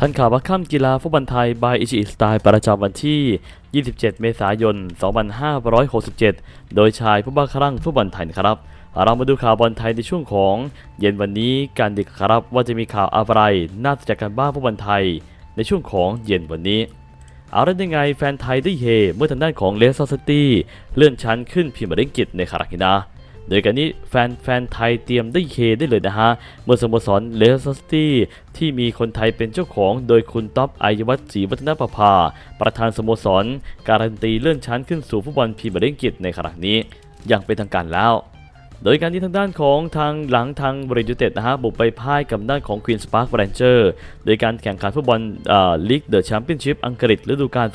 ทันข่าวว่าค่ำกีฬาฟุตบอลไทย by อิชิสไตล์ประจำวันที่ 27 เมษายน 2567 โดยชายผู้บ้าคลั่งฟุตบอลไทยครับ เรามาดูข่าวบอลไทยในช่วงของเย็นวันนี้การดึกครับว่าจะมีข่าวอะไรน่าสนใจกันบ้างฟุตบอลไทย ในช่วงของเย็นวันนี้เอาได้ยังไงแฟนไทยได้เฮเมื่อทางด้านของเลสเตอร์ซิตี้เลื่อนชั้นขึ้นพรีเมียร์ลีกอังกฤษในคาราคินา โดยการนี้แฟนแฟนไทยเตรียมได้เฮได้เลยนะฮะ เมื่อสโมสรเลสเตอร์ซิตี้ที่มีคนไทยเป็นเจ้าของโดยคุณท็อปไอยวัฒน์ศรีวัฒนประภา ประธานสโมสร การันตีเลื่อนชั้นขึ้นสู่ฟุตบอลพรีเมียร์ลีกกฤษในครั้งนี้ อย่างเป็นทางการแล้วโดยการที่ทางด้านของทางหลังทางบริจูเต็ดนะฮะบุกไปพ่ายกับด้านของ Queen's Park Rangers โดยการแข่งขันฟุตบอลลีกเดอะแชมเปี้ยนชิพอังกฤษฤดูกาล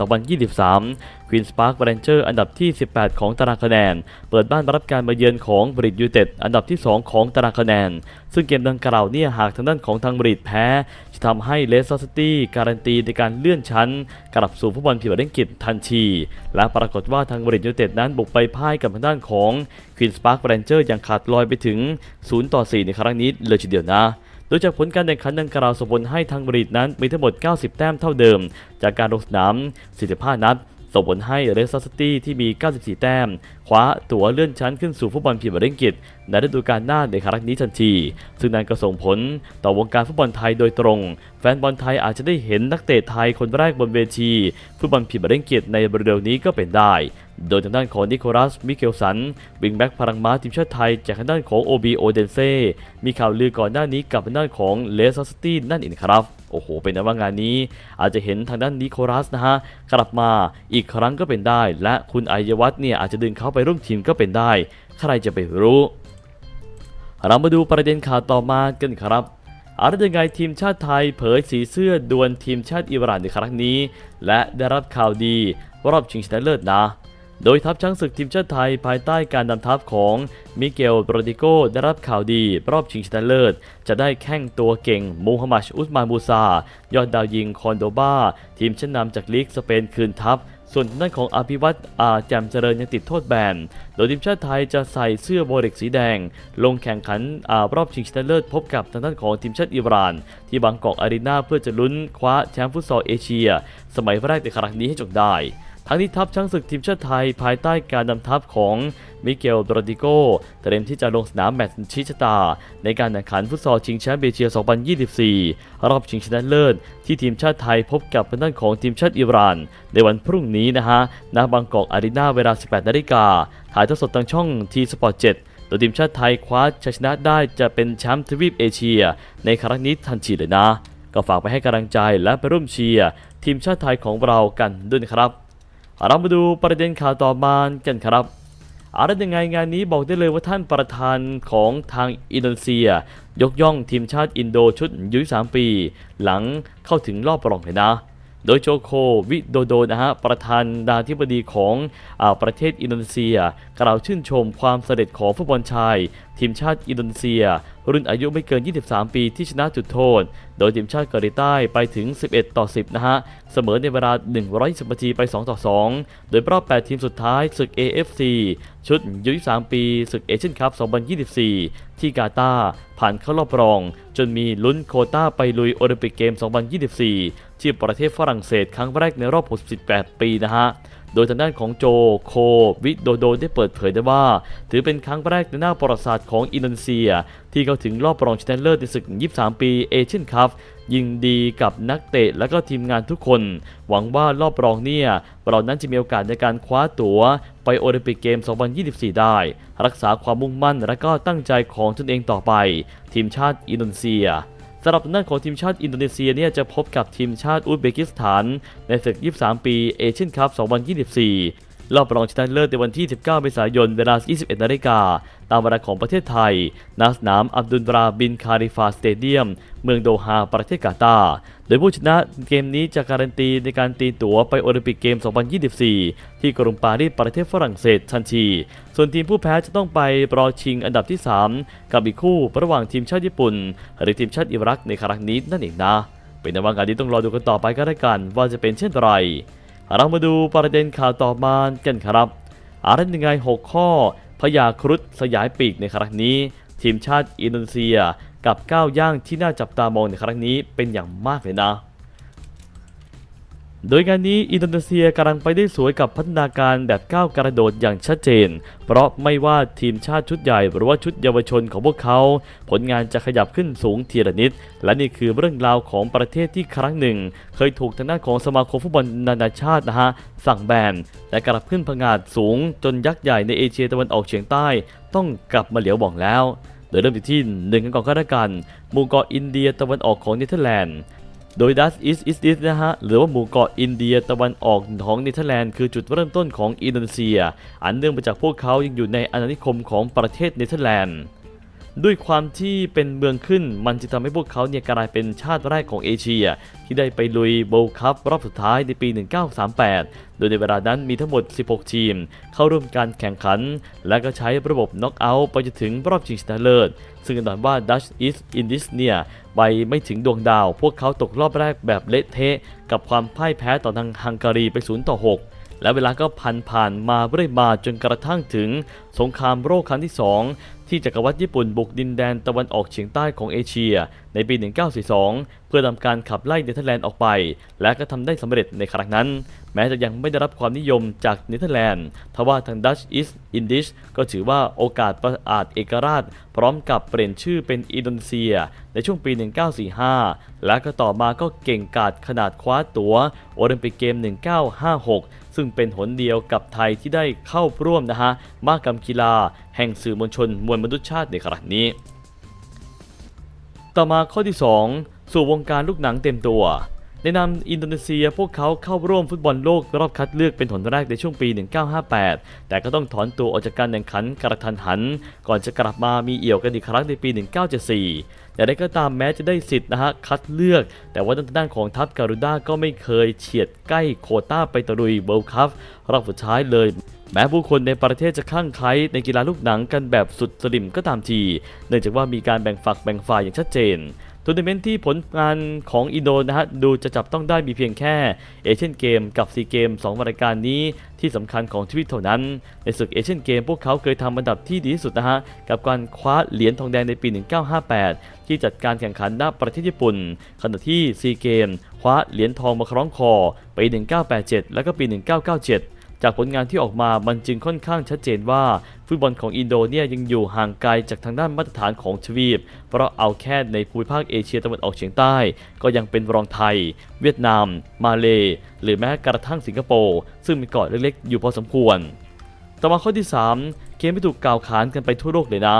2023 Queen's Park Rangers อันดับที่ 18 ของตารางคะแนน เปิดบ้านรับการมาเยือนของบริจูเต็ดอันดับที่ 2 ของตารางคะแนน ซึ่งเกมดังกล่าวเนี่ยหากทางด้านของทางบริดแพ้ จะทำให้เลสเตอร์ซิตี้การันตีในการเลื่อนชั้น กลับสู่ฟุตบอลพรีเมียร์ลีกทันที และปรากฏว่าทางบริดยูเต็ดนั้นบุกไปพ่ายกับทางด้านของควีนสปาร์คแรนเจอร์อย่างขาดลอยไปถึง 0 ต่อ 4 ในครั้งนี้เลยทีเดียวนะโดยจากผลการแข่งขันดังกล่าวส่งผลให้ทางบริดนั้นมีทั้งหมด 90 แต้มเท่าเดิม จากการลงสนาม 45 นัด ส่งผลให้เรสเตอร์ซิตี้ที่มี 94 แต้มคว้าตั๋วเลื่อนชั้นขึ้นสู่ฟุตบอลพรีเมียร์ลีกอังกฤษในฤดูกาลหน้าในครั้งนี้ทันที ซึ่งนั่นก็ส่งผลต่อวงการฟุตบอลไทยโดยตรง แฟนบอลไทยอาจจะได้เห็นนักเตะไทยคนแรกบนเวที ฟุตบอลพรีเมียร์ลีกอังกฤษในเร็วๆนี้ก็เป็นได้ โดยทางด้านของนิโคลัส มิเกลสันวิงแบ็กพลังม้าทีมชาติไทย จากทางด้านของโอบีโอเดนเซ่มีข่าวลือก่อนหน้านี้กับทางด้านของเลสซิตี้นั่นเองครับ โอ้โห เป็นนะว่างานนี้ อาจจะเห็นทางด้านนิโคลัสนะฮะกลับมาอีกครั้งก็เป็นได้ และคุณอายวัฒน์เนี่ยอาจจะดึงเขาไปร่วมทีมก็เป็นได้ ใครจะไปรู้ เรามาดูประเด็นข่าวต่อมากันครับอาร์ตยังไงทีมชาติไทยเผยสีเสื้อดวลทีมชาติอิหร่านในครั้งนี้ และได้รับข่าวดีรอบชิงชนะเลิศนะ โดยทัพช้างศึกทีมชาติไทยภายใต้การนำทัพของมิเกลโรดิโกได้รับข่าวดีรอบชิงชนะเลิศ จะได้แข้งตัวเก่งมูฮัมหมัดอุสมานมูซา ยอดดาวยิงคอนโดบาทีมชั้นนำจากลีกสเปนคืนทัพ ส่วนทางด้านของอภิวัตอาแจมเจริญยังติดโทษแบน โดยทีมชาติไทยจะใส่เสื้อโบริกสีแดง ลงแข่งขันอรอบชิงชนะเลิศพบกับทางด้านของทีมชาติอิหร่าน ที่บางกอกอารีนาเพื่อจะลุ้นคว้าแชมป์ฟุตซอลเอเชีย สมัยแรกในครั้งนี้ให้จงได้ ทั้งนี้ทัพช้างศึกทีมชาติไทยภายใต้การนำทัพของมิเกลโรดิโกเตรียมที่จะลงสนามแมตช์ชี้ชะตา ในการแข่งขันฟุตซอลชิงแชมป์เอเชีย 2024 รอบชิงชนะเลิศ ที่ทีมชาติไทยพบกับทางด้านของทีมชาติอิหร่าน ในวันพรุ่งนี้นะฮะณบางกอกอารีนาเวลา 18 นาฬิกา ถ่ายทอดสดทางช่องทีสปอร์ต7โดยทีมชาติไทยคว้าชัยชนะได้จะเป็นแชมป์ทวีปเอเชีย ในครั้งนี้ทันทีเลยนะ ก็ฝากไปให้กำลังใจและไปร่วมเชียร์ทีมชาติไทยของเรากันด้วยนะครับ เรามาดูประเด็นข่าวต่อมากันครับอะไรยังไงงานนี้บอกได้เลยว่าท่านประธานของทางอินโดนีเซีย ยกย่องทีมชาติอินโดชุดอายุ3ปี หลังเข้าถึงรอบรองเลยนะ โดยโจโควิโดโดนะฮะประธานดาธิบดีของอาประเทศอินโดนีเซีย กล่าวชื่นชมความสำเร็จของฟุตบอลชาย ทีมชาติอินโดนีเซีย รุ่นอายุไม่เกิน 23 ปีที่ชนะจุดโทษ โดยทีมชาติเกาหลีใต้ไปถึง 11 ต่อ 10 นะฮะ เสมอในเวลา 120นาทีไป 2 ต่อ 2 โดยรอบ 8 ทีมสุดท้ายศึก AFC ชุดยุ23 ปีศึกเอเชียนคัพ 2024 ที่กาตาร์ผ่านเข้ารอบรอง จนมีลุ้นโคต้าไปลุยโอลิมปิกเกม 2024 ที่ประเทศฝรั่งเศสครั้งแรกในรอบ 68 ปีนะฮะ โดยทางด้านของโจโควิโดโดได้เปิดเผยได้ว่า ถือเป็นครั้งแรกในหน้าประวัติศาสตร์ของอินโดนีเซีย ที่เข้าถึงรอบรองชนะเลิศในศึก 23 ปีเอเชียนคัพยิงดีกับนักเตะและก็ทีมงานทุกคน หวังว่ารอบรองเนี่ยเรานั้นจะมีโอกาสในการคว้าตั๋ว ไปโอลิมปิกเกม 2024 ได้ รักษาความมุ่งมั่นและก็ตั้งใจของตนเองต่อไป ทีมชาติอินโดนีเซีย สำหรับทางด้านของทีมชาติอินโดนีเซียเนี่ยจะพบกับทีมชาติอุซเบกิสถาน ในศึก 23 ปีเอเชียนคัพ 2024 รอบรองชนะเลิศในวันที่ 19 เมษายน เวลา 21 นาฬิกา ตามเวลาของประเทศไทย ณ สนามอับดุลบราบินคาริฟาสเตเดียม เมืองโดฮา ประเทศกาตาร์โดยผู้ชนะเกมนี้จะการันตีในการตีตั๋วไปโอลิมปิกเกม 2024 ที่กรุงปารีส ประเทศฝรั่งเศสทันที ส่วนทีมผู้แพ้จะต้องไปรอชิงอันดับที่ 3 กับอีกคู่ระหว่างทีมชาติญี่ปุ่น หรือทีมชาติอิรักในครั้งนี้นั่นเองนะ เป็นในว่างานนี้ต้องรอดูกันต่อไปก็แล้วกันว่าจะเป็นเช่นไร เรามาดูประเด็นข่าวต่อมากันครับอะไรยังไง 6 ข้อ พยาครุฑสยายปีกในครั้งนี้ ทีมชาติอินโดนีเซียกับก้าวย่างที่น่าจับตามองในครั้งนี้เป็นอย่างมากเลยนะ โดยงานนี้อินโดนีเซียกำลังไปได้สวยกับพัฒนาการแบบก้าวกระโดดอย่างชัดเจน เพราะไม่ว่าทีมชาติชุดใหญ่หรือว่าชุดเยาวชนของพวกเขา ผลงานจะขยับขึ้นสูงทีละนิด และนี่คือเรื่องราวของประเทศที่ครั้งหนึ่ง เคยถูกทางด้านของสมาคมฟุตบอลนานาชาตินะฮะสั่งแบนและกลับขึ้นพงาดสูง จนยักษ์ใหญ่ในเอเชียตะวันออกเฉียงใต้ ต้องกลับมาเหลียวบ่องแล้ว โดยเริ่มที่ที่หนึ่งกันก่อนก็แล้วกันหมู่เกาะอินเดียตะวันออกของเนเธอร์แลนด์ โดยดัสอิสอิสอิสนะฮะ หรือว่าหมู่เกาะอินเดียตะวันออกของเนเธอร์แลนด์คือจุดเริ่มต้นของอินโดนีเซีย อันเนื่องมาจากพวกเขายังอยู่ในอาณานิคมของประเทศเนเธอร์แลนด์ ด้วยความที่เป็นเมืองขึ้น มันจะทำให้พวกเขาเนี่ยกลายเป็นชาติแรกของเอเชีย ที่ได้ไปลุยโบว์คัพรอบสุดท้ายในปี 1938 โดยในเวลานั้นมีทั้งหมด 16 ทีม เข้าร่วมการแข่งขัน และก็ใช้ระบบน็อกเอาท์ไปจนถึงรอบชิงชนะเลิศ ซึ่งแน่นอนว่า Dutch East Indies เนี่ยไปไม่ถึงดวงดาว พวกเขาตกรอบแรกแบบเละเทะกับความพ่ายแพ้ต่อทางฮังการีไป0ต่อ6 และเวลาก็ผ่านผ่านมาเรื่อยมาจนกระทั่งถึง สงครามโลกครั้งที่ 2 ที่จักรวรรดิญี่ปุ่นบุกดินแดนตะวันออกเฉียงใต้ของเอเชีย ในปี 1942 เพื่อทำการขับไล่เนเธอร์แลนด์ออกไป และก็ทำได้สำเร็จในครั้งนั้น ม้จะยังไม่ได้รับความนิยมจากเนเธอร์แลนด์ทว่าทางดัชอิสอินดิชก็ถือว่าโอกาสประอาจเอกราช พร้อมกับเปลี่ยนชื่อเป็นอินโดนีเซีย ในช่วงปี 1945 และก็ต่อมาก็เก่งกาจขนาดคว้าตั๋วโอลิมปิกเกม 1956 ซึ่งเป็นหนเดียวกับไทยที่ได้เข้าร่วมนะฮะมากรรมกีฬา แห่งสื่อมวลชนมวลมนุษยชาติในครั้งนี้ ต่อมาข้อที่ 2 สู่วงการลูกหนังเต็มตัว ในนามอินโดนีเซียพวกเขาเข้าร่วมฟุตบอลโลกรอบคัดเลือกเป็นหนแรกในช่วงปี 1958 แต่ก็ต้องถอนตัวออกจากการแข่งขันกระทันหัน ก่อนจะกลับมามีเอี่ยวกันอีกครั้งในปี 1974 แต่ได้ก็ตามแม้จะได้สิทธิ์นะฮะคัดเลือก แต่ว่าด้านของทัพการุด้าก็ไม่เคยเฉียดใกล้โคต้าไปตะลุยเวิลคัพรอบสุดท้ายเลยแม้ผู้คนในประเทศจะข้างไคล้ในกีฬาลูกหนังกันแบบสุดสลิมก็ตามที เนื่องจากว่ามีการแบ่งฝักแบ่งฝ่ายอย่างชัดเจน ทัวร์นาเมนต์ที่ผลงานของอินโดนะฮะดูจะจับต้องได้มีเพียงแค่เอเชียนเกมกับซีเกม2รายการนี้ที่สำคัญของชีวิตเท่านั้น ในศึกเอเชียนเกมพวกเขาเคยทำอันดับที่ดีที่สุดนะฮะกับการคว้าเหรียญทองแดงในปี 1958 ที่จัดการแข่งขันณประเทศญี่ปุ่น ขณะที่ซีเกมคว้าเหรียญทองมาคล้องคอปี 1987 แล้วก็ปี 1997 จากผลงานที่ออกมามันจึงค่อนข้างชัดเจนว่า ฟุตบอลของอินโดเนียยังอยู่ห่างไกลจากทางด้านมาตรฐานของทวีป เพราะเอาแค่ในภูมิภาคเอเชียตะวันออกเฉียงใต้ ก็ยังเป็นรองไทย เวียดนาม มาเลหรือแม้กระทั่งสิงคโปร์ซึ่งมีเกาะเล็กๆ อยู่พอสมควร ต่อมาข้อที่ 3 เกมที่ถูกกล่าวขานกันไปทั่วโลกเลยนะ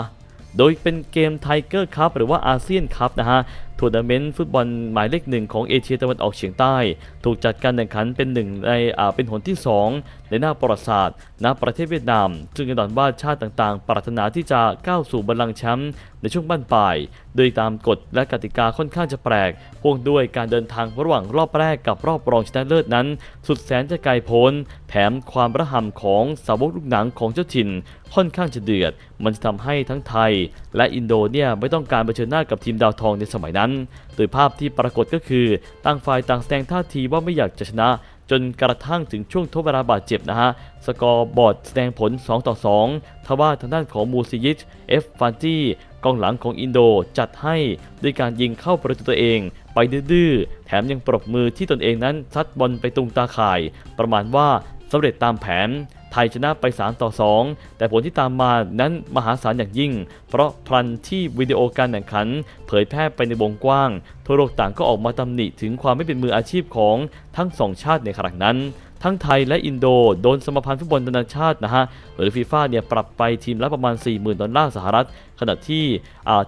โดยเป็นเกมไทเกอร์คัพหรือว่าอาเซียนคัพนะฮะ ทัวร์นาเมนต์ฟุตบอลหมายเลขหนึ่งของเอเชียตะวันออกเฉียงใต้ ถูกจัดการแข่งขันเป็นหนึ่งในอ่าเป็นหนที่ 2 ในหน้าประวัติศาสตร์ณประเทศเวียดนาม ซึ่งแน่นอนว่าชาติต่างๆ ปรารถนาที่จะก้าวสู่บัลลังก์แชมป์ในช่วงบั้นปลาย โดยตามกฎและกติกาค่อนข้างจะแปลกพ่วงด้วยการเดินทางระหว่างรอบแรกกับรอบรองชนะเลิศนั้น สุดแสนจะไกลโพ้นแถมความระห่ำของสาวกลูกหนังของเจ้าถิ่น ค่อนข้างจะเดือด มันจะทำให้ทั้งไทย และอินโดเนี่ยไม่ต้องการเผชิญหน้ากับทีมดาวทองในสมัยนั้น โดยภาพที่ปรากฏก็คือต่างฝ่ายต่างแสดงท่าทีว่าไม่อยากจะชนะ จนกระทั่งถึงช่วงทดเวลาบาดเจ็บนะฮะ สกอร์บอร์ดแสดงผล 2 ต่อ 2 ทว่าทางด้านของมูซิยิช เอฟฟานจี้กองหลังของอินโดจัดให้ด้วยการยิงเข้าประตูตัวเอง ไปดื้อๆ แถมยังปรบมือที่ตนเองนั้นซัดบอลไปตรงตาข่าย ประมาณว่าสำเร็จตามแผน ไทยชนะไป 3 ต่อ 2 แต่ผลที่ตามมานั้นมหาศาลอย่างยิ่ง เพราะพลันที่วิดีโอการแข่งขัน เผยแพร่ไปในวงกว้าง ทั่วโลกต่างก็ออกมาตำหนิถึงความไม่เป็นมืออาชีพของทั้งสองชาติในครั้งนั้นทั้งไทยและอินโดโดนสมาพันธ์ฟุตบอลนานาชาตินะฮะหรือฟีฟ่าเนี่ยปรับไปทีมละประมาณ 40,000 ดอลลาร์สหรัฐ ขณะที่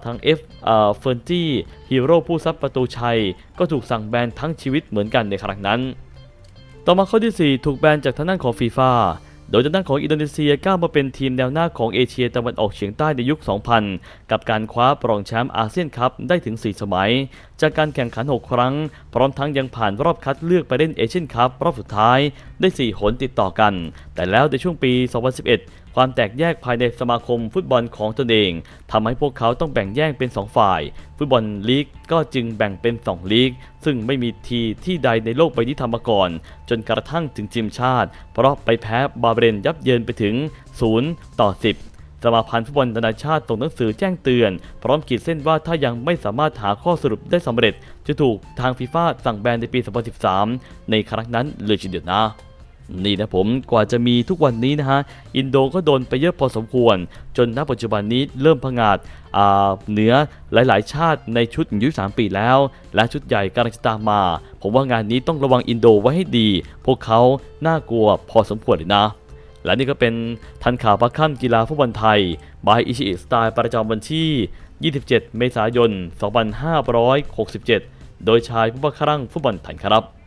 ทาง F อ่าเฟอร์จี้ฮีโร่ผู้ซับประตูชัย ก็ถูกสั่งแบนทั้งชีวิตเหมือนกันในครั้งนั้น ต่อมาข้อที่ 4 ถูกแบนจากทางด้านของฟีฟ่า โดยทางด้านของอินโดนีเซียก้าวมาเป็นทีมแนวหน้าของเอเชียตะวันออกเฉียงใต้ในยุค 2000 กับการคว้ารองแชมป์อาเซียนคัพได้ถึง 4 สมัย จากการแข่งขัน 6 ครั้ง พร้อมทั้งยังผ่านรอบคัดเลือกไปเล่นเอเชียนคัพรอบสุดท้ายได้ 4 หนติดต่อกัน แต่แล้วในช่วงปี 2011 ความแตกแยกภายในสมาคมฟุตบอลของตนเองทำให้พวกเขาต้องแบ่งแยกเป็น 2 ฝ่าย ฟุตบอลลีกก็จึงแบ่งเป็น 2 ลีก ซึ่งไม่มีทีที่ใดในโลกใบนี้ทำมาก่อน จนกระทั่งถึงทีมชาติ เพราะไปแพ้บาห์เรนยับเยินไปถึง 0 ต่อ 10 สมาพันธ์ฟุตบอลนานาชาติส่งหนังสือแจ้งเตือน พร้อมขีดเส้นว่าถ้ายังไม่สามารถหาข้อสรุปได้สำเร็จ จะถูกทางฟีฟ่าสั่งแบนในปี 2013 ในครั้งนั้นเลยทีเดียวนะนี่นะผมกว่าจะมีทุกวันนี้นะฮะ อินโดก็โดนไปเยอะพอสมควร จนณปัจจุบันนี้เริ่มพังาดอ่าเหนือหลาย ๆ ชาติในชุดอายุ3ปีแล้ว และชุดใหญ่กำลังจะตามมา ผมว่างานนี้ต้องระวังอินโดไว้ให้ดี พวกเขาน่ากลัวพอสมควรเลยนะ และนี่ก็เป็นทันข่าวพักค่ำกีฬาฟุตบอลไทย บายอิชิอิสไตล์ประจำวันที่ 27 เมษายน 2567 โดยชายผู้บังคับฟุตบอลไทยครับ